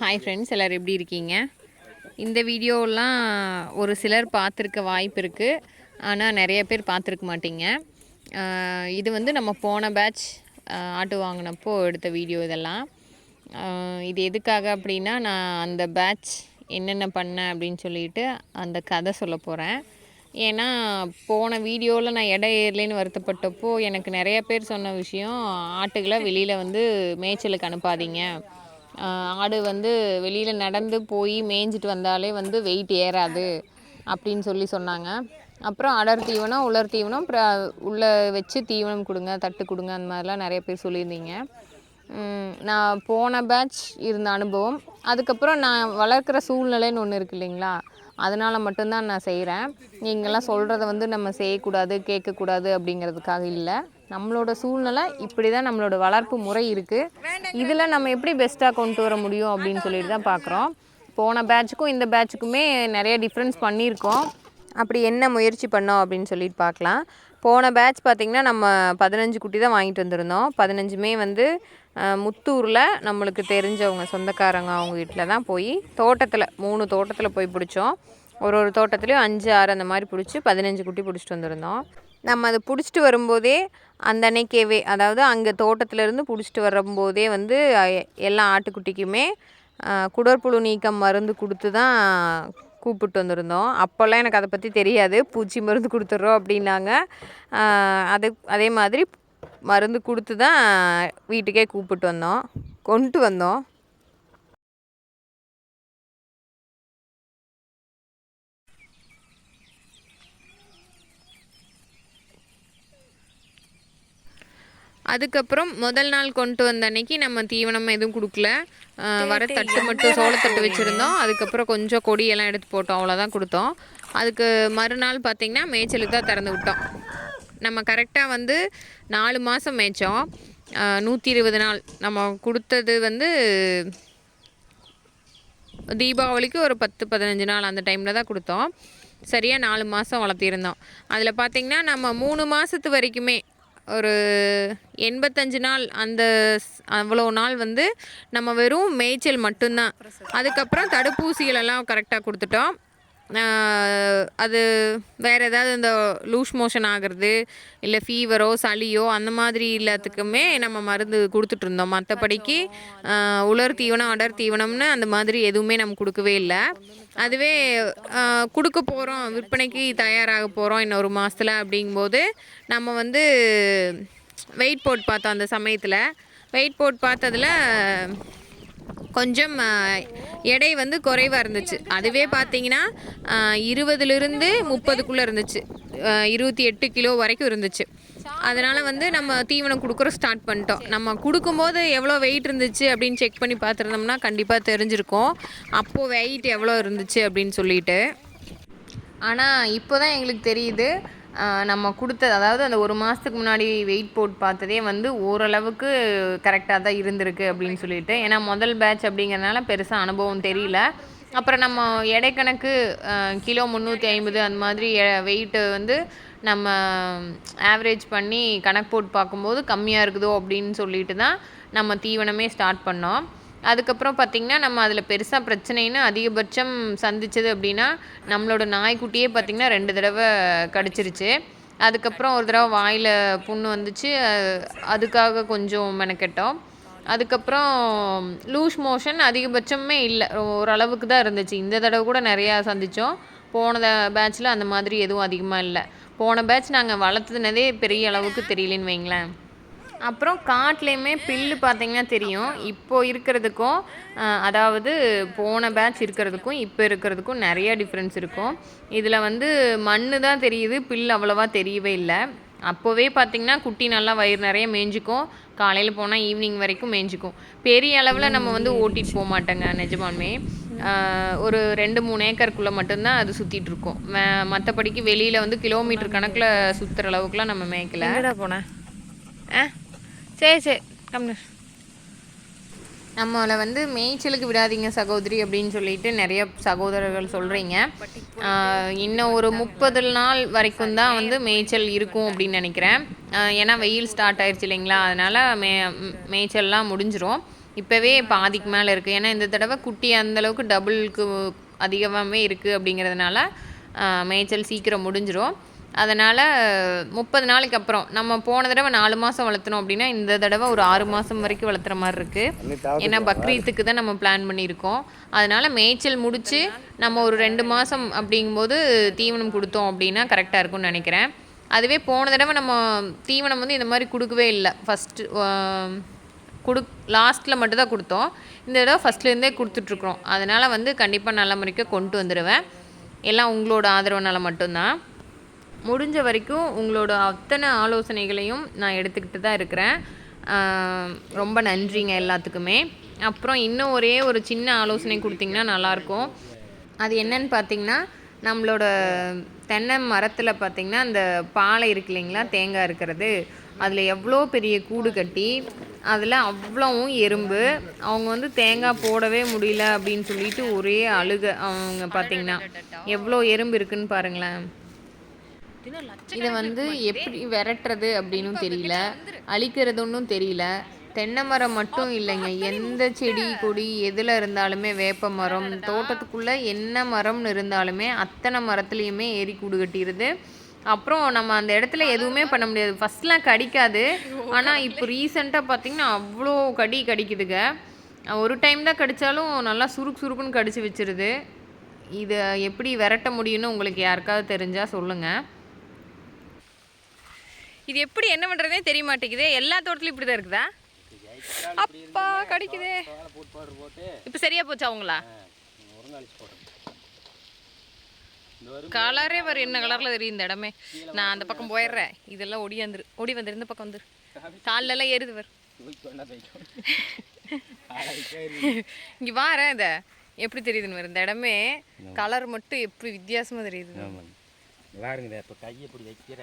Hi friends எல்லோரும் எப்படி இருக்கீங்க? இந்த வீடியோலாம் ஒரு சிலர் பார்த்துருக்க வாய்ப்பு இருக்குது ஆனால் நிறைய பேர் பார்த்துருக்க மாட்டீங்க. இது வந்து நம்ம போன பேட்ச் ஆட்டு வாங்கினப்போ எடுத்த வீடியோ இதெல்லாம். இது எதுக்காக அப்படின்னா நான் அந்த பேட்ச் என்னென்ன பண்ணேன் அப்படின்னு சொல்லிட்டு அந்த கதை சொல்ல போகிறேன் ஏன்னா போன வீடியோவில் நான் இடம் ஏறலேன்னு வருத்தப்பட்டப்போ எனக்கு நிறைய பேர் சொன்ன விஷயம் ஆட்டுகளை வெளியில் வந்து மேய்ச்சலுக்கு அனுப்பாதீங்க. ஆடு வந்து வெளியில் நடந்து போய் மேய்ஞ்சிட்டு வந்தாலே வந்து வெயிட் ஏறாது அப்படின்னு சொல்லி சொன்னாங்க. அப்புறம் அடர் தீவனம் உலர் தீவனம் அப்புறம் உள்ளே வச்சு தீவனம் கொடுங்க தட்டு கொடுங்க அந்த மாதிரிலாம் நிறைய பேர் சொல்லியிருந்தீங்க. நான் போன பேட்ச் இருந்த அனுபவம். அதுக்கப்புறம் நான் வளர்க்குற சூழ்நிலைன்னு ஒன்று இருக்கு இல்லைங்களா? அதனால் மட்டும்தான் நான் செய்கிறேன் நீங்கள்லாம் சொல்கிறத வந்து நம்ம செய்யக்கூடாது கேட்கக்கூடாது அப்படிங்கிறதுக்காக இல்லை. நம்மளோட சூழ்நிலை இப்படி தான் நம்மளோட வளர்ப்பு முறை இருக்குது இதில் நம்ம எப்படி பெஸ்ட்டாக கொண்டு வர முடியும் அப்படின்னு சொல்லிட்டு தான் பார்க்குறோம் போன பேட்சுக்கும் இந்த பேட்சுக்குமே நிறைய டிஃப்ரென்ஸ் பண்ணியிருக்கோம். அப்படி என்ன முயற்சி பண்ணோம் அப்படின்னு சொல்லிட்டு பார்க்கலாம் போன பேட்ச் பார்த்திங்கன்னா நம்ம பதினஞ்சு குட்டி தான் வாங்கிட்டு வந்திருந்தோம். பதினஞ்சுமே வந்து முத்தூரில் நம்மளுக்கு தெரிஞ்சவங்க சொந்தக்காரங்க அவங்க வீட்டில் தான் போய் தோட்டத்தில் மூணு தோட்டத்தில் போய் பிடிச்சோம். ஒரு ஒரு தோட்டத்துலேயும் அஞ்சு ஆறு அந்த மாதிரி பிடிச்சி பதினஞ்சு குட்டி பிடிச்சிட்டு வந்திருந்தோம். நம்ம அதை பிடிச்சிட்டு வரும்போதே அந்த அன்னைக்கேவே அதாவது அங்கே தோட்டத்திலேருந்து பிடிச்சிட்டு வரும்போதே வந்து எல்லா ஆட்டுக்குட்டிக்குமே குடற்புழு நீக்கம் மருந்து கொடுத்து தான் கூப்பிட்டு வந்திருந்தோம். அப்போல்லாம் எனக்கு அதை பற்றி தெரியாது. பூச்சி மருந்து கொடுத்துட்றோம் அப்படின்னாங்க. அது அதே மாதிரி மருந்து கொடுத்து தான் வீட்டுக்கே கூப்பிட்டு வந்தோம். கொண்டு வந்தோம். அதுக்கப்புறம் முதல் நாள் கொண்டு வந்த அன்னைக்கு நம்ம தீவனம் எதுவும் கொடுக்கல. வர தட்டு மட்டும் சோளத்தட்டு வச்சுருந்தோம். அதுக்கப்புறம் கொஞ்சம் கொடியெல்லாம் எடுத்து போட்டோம். அவ்வளோதான் கொடுத்தோம். அதுக்கு மறுநாள் பார்த்திங்கன்னா மேய்ச்சலுக்கு தான் திறந்து விட்டோம். நம்ம கரெக்டாக வந்து நாலு மாதம் மேய்ச்சோம். நூற்றி இருபது நாள். நம்ம கொடுத்தது வந்து தீபாவளிக்கு ஒரு பத்து பதினஞ்சு நாள் அந்த டைமில் தான் கொடுத்தோம். சரியாக நாலு மாதம் வளர்த்திருந்தோம். அதில் பார்த்திங்கன்னா நம்ம மூணு மாதத்து வரைக்குமே ஒரு எண்பத்தஞ்சு நாள் அந்த ஸ்- அவ்வளோ நாள் வந்து நம்ம வெறும் மேய்ச்சல் மட்டும்தான். அதுக்கப்புறம் தடுப்பூசிகளெல்லாம் கரெக்டாக கொடுத்துட்டோம். அது வேறு ஏதாவது இந்த லூஸ் மோஷன் ஆகிறது இல்லை ஃபீவரோ சளியோ அந்த மாதிரி எல்லாத்துக்குமே நம்ம மருந்து கொடுத்துட்ருந்தோம் மற்றபடிக்கு உலர் தீவனம் அடர் தீவனம்னு அந்த மாதிரி எதுவுமே நம்ம கொடுக்கவே இல்லை. அதுவே கொடுக்க போகிறோம் விற்பனைக்கு தயாராக போகிறோம் இன்னும் ஒரு மாதத்தில் அப்படிங்கும்போது நம்ம வந்து வெயிட் போட்டு பார்த்தோம் அந்த சமயத்தில். வெயிட் போட்டு பார்த்ததுல கொஞ்சம் எடை வந்து குறைவாக இருந்துச்சு. அதுவே பார்த்தீங்கன்னா இருபதுலேருந்து முப்பதுக்குள்ளே இருந்துச்சு. இருபத்தி எட்டு கிலோ வரைக்கும் இருந்துச்சு. அதனால் வந்து நம்ம தீவனம் கொடுக்குற ஸ்டார்ட் பண்ணிட்டோம். நம்ம கொடுக்கும்போது எவ்வளோ வெயிட் இருந்துச்சு அப்படின்னு செக் பண்ணி பார்த்துருந்தோம்னா கண்டிப்பாக தெரிஞ்சிருக்கும். அப்போது வெயிட் எவ்வளோ இருந்துச்சு அப்படின்னு சொல்லிட்டு. ஆனால் இப்போ தான் எங்களுக்கு தெரியுது. நம்ம கொடுத்தது அதாவது அந்த ஒரு மாதத்துக்கு முன்னாடி வெயிட் போட்டு பார்த்ததே வந்து ஓரளவுக்கு கரெக்டாக தான் இருந்திருக்கு அப்படின்னு சொல்லிட்டு. ஏன்னா முதல் பேட்ச் அப்படிங்கிறதுனால பெருசாக அனுபவம் தெரியல. அப்புறம் நம்ம எடை கணக்கு கிலோ முந்நூற்றி ஐம்பது அந்த மாதிரி வெயிட்டு வந்து நம்ம ஆவரேஜ் பண்ணி கணக்கு போட்டு பார்க்கும்போது கம்மியாக இருக்குதோ அப்படின்னு சொல்லிட்டு தான் நம்ம தீவனமே ஸ்டார்ட் பண்ணோம். அதுக்கப்புறம் பார்த்திங்கன்னா நம்ம அதில் பெருசாக பிரச்சனைன்னு அதிகபட்சம் சந்திச்சது அப்படின்னா நம்மளோட நாய்க்குட்டியே பார்த்திங்கன்னா ரெண்டு தடவை கடிச்சிருச்சு. அதுக்கப்புறம் ஒரு தடவை வாயில் புண்ணு வந்துச்சு. அதுக்காக கொஞ்சம் மெனக்கெட்டோம். அதுக்கப்புறம் லூஸ் மோஷன் அதிகபட்சமே இல்லை. ஓரளவுக்கு தான் இருந்துச்சு. இந்த தடவை கூட நிறையா சந்தித்தோம் போன பேட்சில் அந்த மாதிரி எதுவும் அதிகமாக இல்லை. போன பேட்ச் நாங்கள் வளர்த்துனதே பெரிய அளவுக்கு தெரியலன்னு வைங்களேன். அப்புறம் காட்டுலேயுமே பில்லு பார்த்தீங்கன்னா தெரியும். இப்போ இருக்கிறதுக்கும் அதாவது போன பேட்ச் இருக்கிறதுக்கும் இப்போ இருக்கிறதுக்கும் நிறைய டிஃப்ரென்ஸ் இருக்கும். இதில் வந்து மண் தான் தெரியுது பில் அவ்வளோவா தெரியவே இல்லை. அப்போவே பார்த்தீங்கன்னா குட்டி நல்லா வயிறு நிறைய மேய்ஞ்சிக்கும் காலையில் போனால் ஈவினிங் வரைக்கும் மேய்ஞ்சிக்கும் பெரிய அளவில் நம்ம வந்து ஓட்டிட்டு போக மாட்டோங்க நிஜமாலுமே. ஆஹ் ஒரு ரெண்டு மூணு ஏக்கருக்குள்ளே மட்டும்தான் அது சுற்றிட்டு இருக்கும். மற்றபடிக்கு வெளியில் வந்து கிலோமீட்டர் கணக்கில் சுற்றுற அளவுக்குலாம் நம்ம மேய்க்கல. போனேன் ஆ? சரி சரி. கம்னு. நம்மளை வந்து மேய்ச்சலுக்கு விடாதீங்க சகோதரி அப்படின்னு சொல்லிட்டு நிறைய சகோதரர்கள் சொல்கிறீங்க இன்னும் ஒரு முப்பது நாள் வரைக்கும் தான் வந்து மேய்ச்சல் இருக்கும் அப்படின்னு நினைக்கிறேன். ஏன்னா வெயில் ஸ்டார்ட் ஆயிடுச்சு இல்லைங்களா? அதனால் மே மேய்ச்சல்லாம் முடிஞ்சிரும். இப்போவே பாதிக்கு மேலே இருக்குது ஏன்னா இந்த தடவை குட்டி அந்தளவுக்கு டபுளுக்கு அதிகமாகவே இருக்குது அப்படிங்கிறதுனால மேய்ச்சல் சீக்கிரம் முடிஞ்சிரும். அதனால் முப்பது நாளைக்கு அப்புறம் நம்ம போன தடவை நாலு மாதம் வளர்த்தணும் அப்படின்னா இந்த தடவை ஒரு ஆறு மாதம் வரைக்கும் வளர்த்துற மாதிரி இருக்குது ஏன்னா பக்ரீத்துக்கு தான் நம்ம பிளான் பண்ணியிருக்கோம். அதனால் மேய்ச்சல் முடித்து நம்ம ஒரு ரெண்டு மாதம் அப்படிங்கும்போது தீவனம் கொடுத்தோம் அப்படின்னா கரெக்டாக இருக்கும்னு நினைக்கிறேன். அதுவே போன தடவை நம்ம தீவனம் வந்து இந்த மாதிரி கொடுக்கவே இல்லை. ஃபஸ்ட்டு கொடு லாஸ்ட்டில் மட்டும் தான் கொடுத்தோம். இந்த தடவை ஃபஸ்ட்லேருந்தே கொடுத்துட்ருக்குறோம். அதனால் வந்து கண்டிப்பாக நல்ல முறைக்கு கொண்டு வந்துடுவேன் எல்லாம் உங்களோட ஆதரவுனால மட்டும்தான். முடிஞ்ச வரைக்கும் உங்களோட அத்தனை ஆலோசனைகளையும் நான் எடுத்துக்கிட்டு தான் இருக்கிறேன். ரொம்ப நன்றிங்க எல்லாத்துக்குமே. அப்புறம் இன்னும் ஒரே ஒரு சின்ன ஆலோசனை கொடுத்தீங்கன்னா நல்லாயிருக்கும். அது என்னன்னு பார்த்தீங்கன்னா நம்மளோட தென்னை மரத்தில் பார்த்தீங்கன்னா அந்த பாலை இருக்கு இல்லைங்களா தேங்காய் இருக்கிறது. அதில் எவ்வளோ பெரிய கூடு கட்டி அதில் அவ்வளவும் எறும்பு. அவங்க வந்து தேங்காய் போடவே முடியல அப்படின்னு சொல்லிட்டு ஒரே அழுக அவங்க பார்த்தீங்கன்னா. எவ்வளோ எறும்பு இருக்குன்னு பாருங்களேன். இதை வந்து எப்படி விரட்டுறது அப்படின்னும் தெரியல. அழிக்கிறதுன்னும் தெரியல. தென்னை மரம் மட்டும் இல்லைங்க. எந்த செடி கொடி எதில் இருந்தாலுமே வேப்ப மரம் தோட்டத்துக்குள்ளே என்ன மரம்னு இருந்தாலுமே அத்தனை மரத்துலேயுமே ஏறி கூடு கட்டிடுது. அப்புறம் நம்ம அந்த இடத்துல எதுவுமே பண்ண முடியாது. ஃபஸ்ட்லாம் கடிக்காது. ஆனால் இப்போ ரீசெண்டாக பார்த்தீங்கன்னா அவ்வளோ கடி கடிக்குதுங்க. ஒரு டைம் தான் கடித்தாலும் நல்லா சுருக்கு சுருக்குன்னு கடிச்சு வச்சிருது. இதை எப்படி விரட்ட முடியும்னு உங்களுக்கு யாருக்காவது தெரிஞ்சால் சொல்லுங்கள் இது எப்படி என்ன பண்ணுறதே தெரிய மாட்டேங்குது எல்லா தோட்டத்துலையும் இப்படி தான் இருக்குதா? அப்பா கடிக்குதே. இப்போ சரியா போச்சா அவங்களா வரும் கலரே வரும் என்ன கலரில் தெரியும் இந்த இடமே. நான் அந்த பக்கம் போயிடுறேன். இதெல்லாம் ஒடி வந்துரு ஓடி வந்துரு இந்த பக்கம் வந்துரு. கால்ல எல்லாம் ஏறுது வர் தூக்கி வேணா தைக்கும் ஆளாயிட்டே இங்கே வாரேன் இதை. எப்படி தெரியுதுன்னு வரும் இந்த இடமே கலர் மட்டும் எப்படி வித்தியாசமாக தெரியுது பாருங்க இப்போ கையை இப்படி வைக்கிற